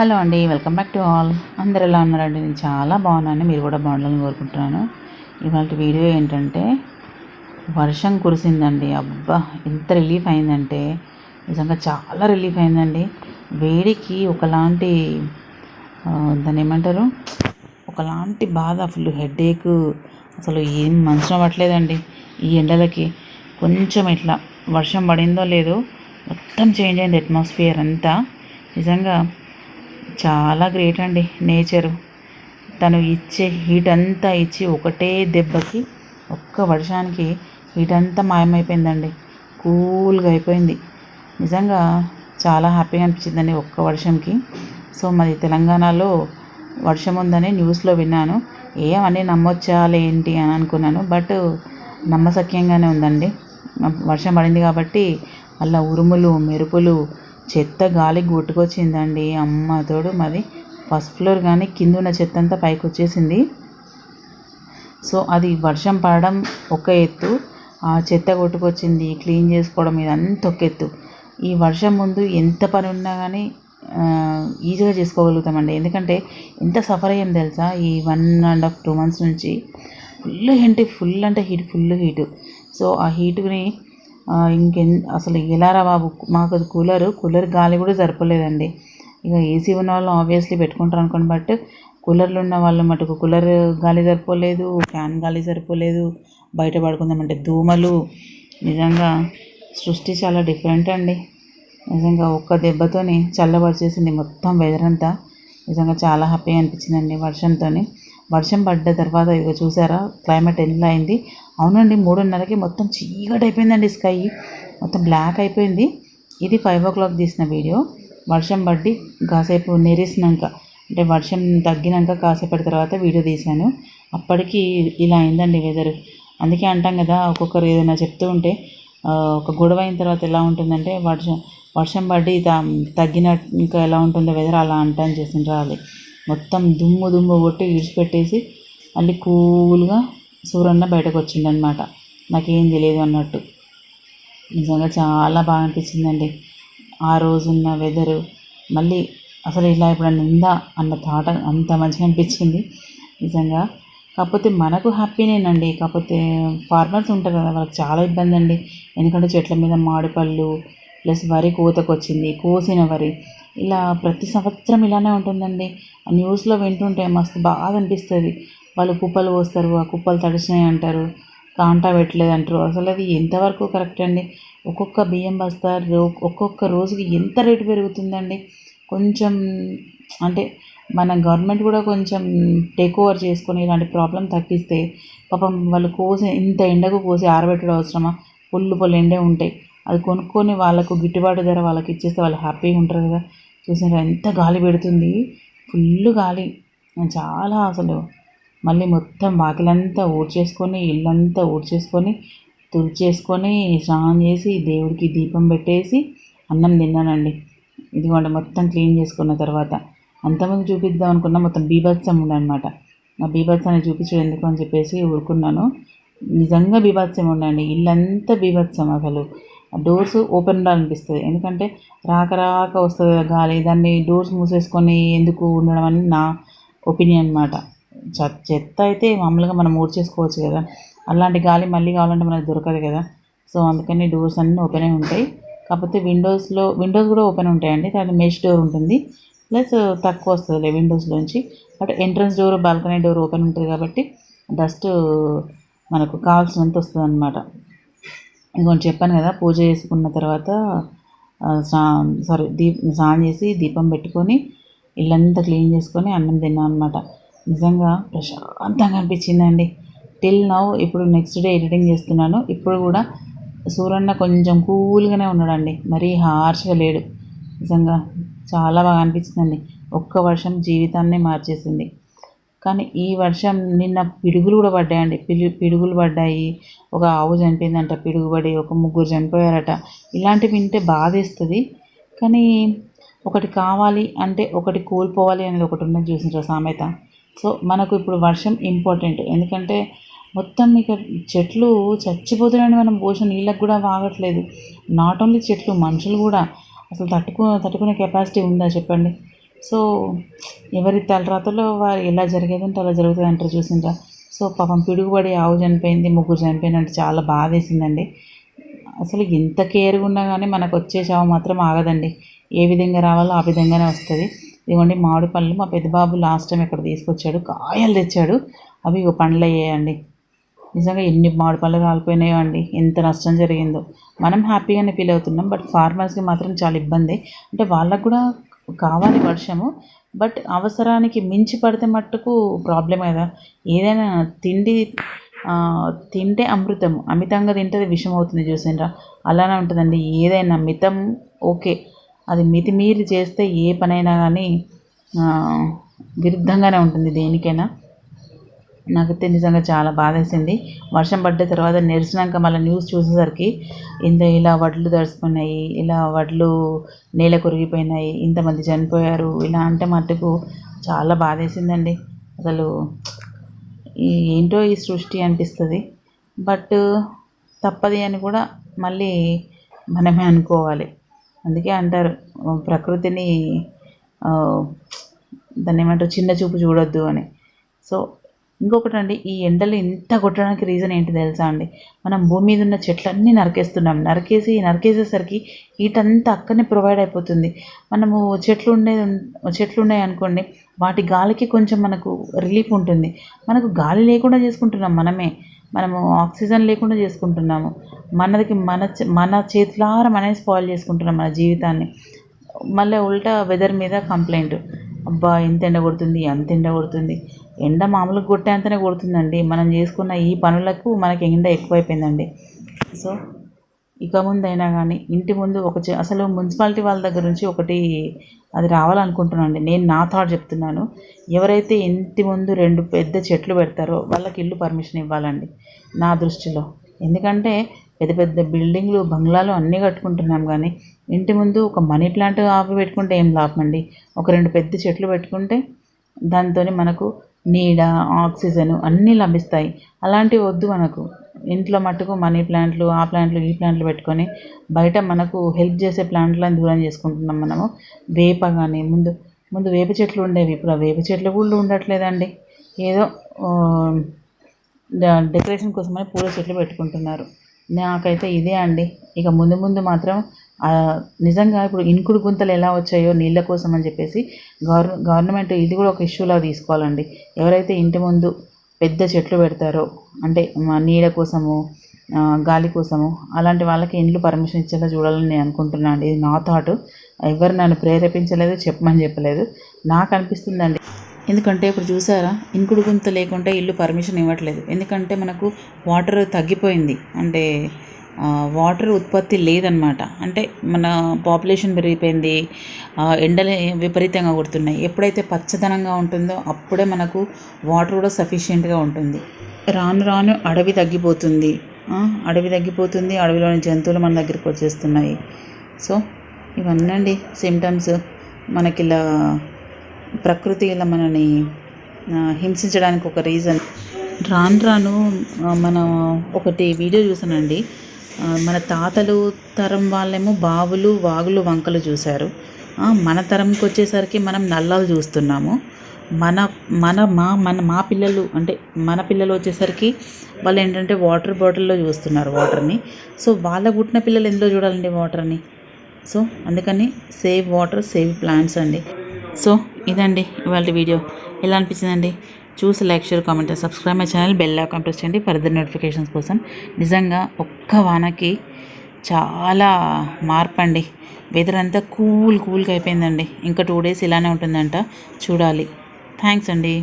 Hello అండి welcome back to all. అందరు ఎలా ఉన్నారండి? నేను చాలా బాగున్నాను మీరు కూడా బాగుండాలని కోరుకుంటున్నాను. ఇవాళ వీడియో ఏంటంటే వర్షం కురిసిందండి. అబ్బా ఎంత రిలీఫ్ అయిందంటే నిజంగా చాలా రిలీఫ్ అయిందండి. వేడికి ఒకలాంటి దాన్ని ఏమంటారు? ఒకలాంటి బాధ ఫుల్ హెడేక్ అసలు ఏం మంచం అవ్వట్లేదండి ఈ ఎండలకి. కొంచెం ఇట్లా వర్షం పడిందో లేదో మొత్తం చేంజ్ అయింది అట్మాస్ఫియర్ అంతా. నిజంగా చాలా గ్రేట్ అండి నేచరు తను ఇచ్చే హీట్ అంతా ఇచ్చి ఒకటే దెబ్బకి ఒక్క వర్షానికి హీట్ అంతా మాయమైపోయిందండి. కూల్గా అయిపోయింది. నిజంగా చాలా హ్యాపీగా అనిపించిందండి ఒక్క వర్షంకి. సో మరి తెలంగాణలో వర్షం ఉందని న్యూస్లో విన్నాను. ఏమని నమ్మొచ్చా ఏంటి అని అనుకున్నాను. బట్ నమ్మసక్యంగానే ఉందండి. వర్షం పడింది కాబట్టి అలా ఉరుములు మెరుపులు చెత్త గాలికి కొట్టుకొచ్చిందండి అమ్మ తోడు మాది ఫస్ట్ ఫ్లోర్ కానీ కింద ఉన్న చెత్త అంతా పైకి వచ్చేసింది. సో అది వర్షం పడడం ఒక ఎత్తు. ఆ చెత్త కొట్టుకొచ్చింది. క్లీన్ చేసుకోవడం ఇదంతా ఒక ఎత్తు. ఈ వర్షం ముందు ఎంత పని ఉన్నా కానీ ఈజీగా చేసుకోగలుగుతామండి. ఎందుకంటే ఎంత సఫర్ అయ్యాం తెలుసా? ఈ one and half two months నుంచి ఫుల్ అంటే ఫుల్ అంటే హీట్ ఫుల్ హీటు. సో ఆ హీటుని ఇంకెన్ అసలు ఇలారా బాబు? మాకు అది కూలరు. కూలర్ గాలి కూడా సరిపోలేదండి. ఇక ఏసీ ఉన్న వాళ్ళు ఆబ్వియస్లీ పెట్టుకుంటారు అనుకోండి బట్ కూలర్లు ఉన్న వాళ్ళు మటుకు కూలర్ గాలి సరిపోలేదు ఫ్యాన్ గాలి సరిపోలేదు బయట పడుకుందామంటే దోమలు నిజంగా సృష్టి చాలా డిఫరెంట్ అండి. నిజంగా ఒక్క దెబ్బతోని చల్లబరిచేసింది మొత్తం వెదర్ అంతా. నిజంగా చాలా హ్యాపీగా అనిపించిందండి వర్షంతో వర్షం పడ్డ తర్వాత ఇక చూసారా క్లైమేట్ ఎలా అయింది? అవునండి మూడున్నరకి మొత్తం చీకటి అయిపోయిందండి స్కై. మొత్తం బ్లాక్ అయిపోయింది. ఇది ఫైవ్ ఓ క్లాక్ తీసిన వీడియో వర్షం పడి కాసేపు నెరిసినాక అంటే వర్షం తగ్గినాక కాసేపటి తర్వాత వీడియో తీశాను. అప్పటికి ఇలా అయిందండి వెదర్ అందుకే అంటాం కదా ఒక్కొక్కరు ఏదైనా చెప్తూ ఉంటే ఒక గొడవ అయిన తర్వాత ఎలా ఉంటుందంటే వర్షం వర్షం పడి త- తగ్గిన ఇంకా ఎలా ఉంటుందో వెదర్ అలా అంటాను చేసిన రాలి మొత్తం దుమ్ము దుమ్ము కొట్టి విడిచిపెట్టేసి మళ్ళీ కూల్గా సూరన్న బయటకు వచ్చిండనమాట నాకేం తెలియదు అన్నట్టు. నిజంగా చాలా బాగా అనిపించిందండి ఆ రోజున్న వెదరు. మళ్ళీ అసలు ఇలా ఎప్పుడన్నా ఉందా అన్న థాట్ అంత మంచిగా అనిపించింది నిజంగా. కాకపోతే మనకు హ్యాపీనేనండి. కాకపోతే ఫార్మర్స్ ఉంటారు కదా వాళ్ళకి చాలా ఇబ్బంది అండి ఎందుకంటే చెట్ల మీద మామిడిపళ్ళు ప్లస్ వరి కోతకు వచ్చింది కోసిన వరి. ఇలా ప్రతి సంవత్సరం ఇలానే ఉంటుందండి. ఆ న్యూస్లో వింటుంటే మస్తు బాగా అనిపిస్తుంది వాళ్ళు కుప్పలు పోస్తారు ఆ కుప్పలు తడిసినాయి అంటారు కాంటా పెట్టలేదు అంటారు. అసలు అది ఎంతవరకు కరెక్ట్ అండి? ఒక్కొక్క బియ్యం బస్తా రో ఒక్కొక్క రోజుకి ఎంత రేటు పెరుగుతుందండి? కొంచెం అంటే మన గవర్నమెంట్ కూడా కొంచెం టేక్ ఓవర్ చేసుకొని ఇలాంటి ప్రాబ్లం తగ్గిస్తే పాపం వాళ్ళు కోసి ఇంత ఎండకు కోసి ఆరబెట్టడం అవసరమా? పుల్లు పొల్లు ఎండే ఉంటాయి. అది కొనుక్కొని వాళ్ళకు గిట్టుబాటు ధర వాళ్ళకి ఇచ్చేస్తే వాళ్ళు హ్యాపీగా ఉంటారు కదా. చూసారా ఎంత గాలి పెడుతుంది? ఫుల్ గాలి. చాలా అసలు మళ్ళీ మొత్తం వాకిలంతా ఊడ్చేసుకొని ఇల్లంతా ఊడ్చేసుకొని తుడిచేసుకొని స్నానం చేసి దేవుడికి దీపం పెట్టేసి అన్నం తిన్నానండి. ఇదిగోండి మొత్తం క్లీన్ చేసుకున్న తర్వాత అంతమంది చూపిద్దాం అనుకున్న మొత్తం బీభత్సం ఉండనమాట ఆ బీభత్సాన్ని చూపించడం ఎందుకు అని చెప్పేసి ఊరుకున్నాను. నిజంగా బీభత్సం ఉండండి ఇల్లంతా బీభత్సం అసలు. డోర్స్ ఓపెన్ ఉండాలనిపిస్తుంది. ఎందుకంటే రాక రాక వస్తుంది కదా గాలి. దాన్ని డోర్స్ మూసేసుకొని ఎందుకు ఉండడం అని నా ఒపీనియన్ అనమాట చెత్త అయితే మామూలుగా మనం ఊడ్చేసుకోవచ్చు కదా. అలాంటి గాలి మళ్ళీ కావాలంటే మనకు దొరకదు కదా. సో అందుకని డోర్స్ అన్నీ ఓపెన్ అయి ఉంటాయి. కాకపోతే విండోస్లో విండోస్ కూడా ఓపెన్ ఉంటాయండి. దాని మెష్ డోర్ ఉంటుంది. ప్లస్ తక్కువ వస్తుంది విండోస్లోంచి. But entrance door balcony door open ఉంటుంది కాబట్టి డస్ట్ మనకు కావాల్సినంత వస్తుంది అనమాట ఇంకొంచెం చెప్పాను కదా పూజ చేసుకున్న తర్వాత సారీ దీప్ స్నానం చేసి దీపం పెట్టుకొని ఇల్లంతా క్లీన్ చేసుకొని అన్నం తిన్నాను అనమాట నిజంగా ప్రశాంతంగా అనిపించిందండి. టిల్ నౌ ఇప్పుడు నెక్స్ట్ డే ఎడిటింగ్ చేస్తున్నాను. ఇప్పుడు కూడా సూరన్న కొంచెం కూల్గానే ఉన్నాడండి. మరీ హార్ష్గా లేడు. నిజంగా చాలా బాగా అనిపించిందండి. ఒక్క వర్షం జీవితాన్నే మార్చేసింది. కానీ ఈ వర్షం నిన్న పిడుగులు కూడా పడ్డాయండి. పిలు పిడుగులు పడ్డాయి. ఒక ఆవు చనిపోయిందంట పిడుగుబడి ఒక ముగ్గురు చనిపోయారట. ఇలాంటివి వింటే బాధేస్తుంది. కానీ ఒకటి కావాలి అంటే ఒకటి కోల్పోవాలి అనేది ఒకటి ఉన్నది చూసింటారు సామెత. సో మనకు ఇప్పుడు వర్షం ఇంపార్టెంట్ ఎందుకంటే మొత్తం ఇక చెట్లు చచ్చిపోతున్నాయండి మనం పోసిన నీళ్ళకు కూడా వాగట్లేదు. నాట్ ఓన్లీ చెట్లు మనుషులు కూడా అసలు తట్టుకో తట్టుకునే కెపాసిటీ ఉందా చెప్పండి? సో ఎవరి తలరాతలో వారు ఎలా జరిగేదంటే అలా జరుగుతుంది అంటారు చూసిండ్రా. సో పాపం పిడుగుబడి ఆవు చనిపోయింది ముగ్గురు చనిపోయిందంటే చాలా బాధ వేసిందండి అసలు ఎంత కేర్గా ఉన్నా కానీ మనకు వచ్చే చావు మాత్రం ఆగదండి. ఏ విధంగా రావాలో ఆ విధంగానే వస్తుంది. ఇదిగోండి మామిడి పళ్ళు మా పెద్దబాబు లాస్ట్ టైం ఇక్కడ తీసుకొచ్చాడు కాయలు తెచ్చాడు. అవి ఇక పండ్లు అయ్యాయండి. నిజంగా ఎన్ని మామిడి పళ్ళు రాలిపోయినాయో అండి ఎంత నష్టం జరిగిందో. మనం హ్యాపీగానే ఫీల్ అవుతున్నాం బట్ ఫార్మర్స్కి మాత్రం చాలా ఇబ్బంది. అంటే వాళ్ళకు కూడా కావాలి వర్షము బట్ అవసరానికి మించి పడితే మట్టుకు ప్రాబ్లమే కదా. ఏదైనా తిండి తింటే అమృతం అమితంగా తింటే విషం అవుతుంది చూసిండ్రా. అలానే ఉంటుందండి ఏదైనా మితం ఓకే అది మితిమీరి చేస్తే ఏ పనైనా కానీ విరుద్ధంగానే ఉంటుంది దేనికైనా. నాకైతే నిజంగా చాలా బాధేసింది. వర్షం పడ్డ తర్వాత నెరిసినాక మళ్ళీ న్యూస్ చూసేసరికి ఇంత ఇలా వడ్లు దడుచుకున్నాయి ఇలా వడ్లు నేల కొరిగిపోయినాయి ఇంతమంది చనిపోయారు ఇలా అంటే మట్టుకు చాలా బాధేసిందండి. అసలు ఈ ఏంటో ఈ సృష్టి అనిపిస్తుంది. బట్ తప్పది అని కూడా మళ్ళీ మనమే అనుకోవాలి. అందుకే అంటారు ప్రకృతిని దాన్ని ఏమంటారు చిన్న చూపు చూడొద్దు అని. సో ఇంకొకటి అండి ఈ ఎండలు ఇంత కొట్టడానికి రీజన్ ఏంటి తెలుసా అండి? మనం భూమి మీద ఉన్న చెట్లన్నీ నరికేస్తున్నాం. నరికేసి నరికేసేసరికి హీట్ అంతా అక్కడనే ప్రొవైడ్ అయిపోతుంది. మనము చెట్లు ఉండే చెట్లు ఉన్నాయి అనుకోండి వాటి గాలికి కొంచెం మనకు రిలీఫ్ ఉంటుంది. మనకు గాలి లేకుండా చేసుకుంటున్నాం మనమే. మనము ఆక్సిజన్ లేకుండా చేసుకుంటున్నాము. మనదికి మన చే- మన చేతులార మనమే స్పాయిల్ చేసుకుంటున్నాం మన జీవితాన్ని. మళ్ళీ ఉల్టా వెదర్ మీద కంప్లైంట్. అబ్బా ఎంత ఎండ కొడుతుంది అంత ఎండ కొడుతుంది. ఎండ మామూలుగా కొట్టేంతనే కొడుతుందండి. మనం చేసుకున్న ఈ పనులకు మనకి ఎండ ఎక్కువైపోయిందండి. సో ఇక ముందైనా కానీ ఇంటి ముందు ఒక అసలు మున్సిపాలిటీ వాళ్ళ దగ్గర నుంచి ఒకటి అది రావాలనుకుంటున్నానండి. నేను నా థాట్ చెప్తున్నాను. ఎవరైతే ఇంటి ముందు రెండు పెద్ద చెట్లు పెడతారో వాళ్ళకి ఇల్లు పర్మిషన్ ఇవ్వాలండి నా దృష్టిలో. ఎందుకంటే పెద్ద పెద్ద బిల్డింగ్లు బంగ్లాలు అన్నీ కట్టుకుంటున్నాం కానీ ఇంటి ముందు ఒక మనీ ప్లాంట్ ఆపి పెట్టుకుంటే ఏం లాభం అండి ఒక రెండు పెద్ద చెట్లు పెట్టుకుంటే దాంతో మనకు నీడ ఆక్సిజన్ అన్నీ లభిస్తాయి. అలాంటివి వద్దు మనకు. ఇంట్లో మట్టుకు మనీ ప్లాంట్లు ఆ ప్లాంట్లు ఈ ప్లాంట్లు పెట్టుకొని బయట మనకు హెల్ప్ చేసే ప్లాంట్లను దూరం చేసుకుంటున్నాం మనము. వేప కానీ ముందు ముందు వేప చెట్లు ఉండేవి ఇప్పుడు ఆ వేప చెట్లు కూడా ఉండట్లేదండి. ఏదో డెకరేషన్ కోసమని పూల చెట్లు పెట్టుకుంటున్నారు. నాకైతే ఇదే అండి. ఇక ముందు ముందు మాత్రం నిజంగా ఇప్పుడు ఇంకుడు గుంతలు ఎలా వచ్చాయో నీళ్ళ కోసం అని చెప్పేసి గవర్న గవర్నమెంట్ ఇది కూడా ఒక ఇష్యూలా తీసుకోవాలండి. ఎవరైతే ఇంటి ముందు పెద్ద చెట్లు పెడతారో. అంటే నీడ కోసము గాలి కోసము అలాంటి వాళ్ళకి ఇండ్లు పర్మిషన్ ఇచ్చేలా చూడాలని నేను అనుకుంటున్నాను అండి. ఇది నా థాట్. ఎవరు నన్ను ప్రేరేపించలేదు చెప్పమని చెప్పలేదు. నాకు అనిపిస్తుందండి. ఎందుకంటే ఇప్పుడు చూసారా? ఇంకుడు గుంత లేకుంటే ఇల్లు పర్మిషన్ ఇవ్వట్లేదు. ఎందుకంటే మనకు వాటర్ తగ్గిపోయింది. అంటే వాటర్ ఉత్పత్తి లేదనమాట అంటే మన పాపులేషన్ పెరిగిపోయింది ఎండలు విపరీతంగా కొడుతున్నాయి. ఎప్పుడైతే పచ్చదనంగా ఉంటుందో అప్పుడే మనకు వాటర్ కూడా సఫిషియెంట్గా ఉంటుంది. రాను రాను అడవి తగ్గిపోతుంది. అడవి తగ్గిపోతుంది అడవిలోని జంతువులు మన దగ్గరికి వచ్చేస్తున్నాయి. సో ఇవన్నీ అండి సిమ్టమ్స్ మనకి ఇలా ప్రకృతి ఇలా మనని హింసించడానికి ఒక రీజన్ రాను రాను మనం ఒకటి వీడియో చూసానండి మన తాతలు తరం వాళ్ళేమో బావులు వాగులు వంకలు చూశారు. మన తరంకి వచ్చేసరికి మనం నల్లాలు చూస్తున్నాము. మన మన మా మన మా పిల్లలు అంటే మన పిల్లలు వచ్చేసరికి వాళ్ళు ఏంటంటే వాటర్ బాటిల్లో చూస్తున్నారు వాటర్ని. సో వాళ్ళ పుట్టిన పిల్లలు ఎందులో చూడాలండి వాటర్ని? సో అందుకని సేవ్ వాటర్ సేవ్ ప్లాంట్స్ అండి. సో ఇదండి ఇవాళ వీడియో. ఎలా అనిపించిందండి? చూసి like share comment subscribe my channel bell icon press చేయండి ఫర్దర్ నోటిఫికేషన్స్ కోసం. నిజంగా ఒక్క వానకి చాలా మార్పు అండి వెదర్ అంతా కూల్ కూల్గా అయిపోయిందండి. ఇంకా టూ డేస్ ఇలానే ఉంటుందంట. చూడాలి. థ్యాంక్స్ అండి.